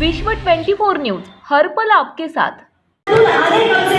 विश्व 24 न्यूज़ हर पल आपके साथ। आधे कम से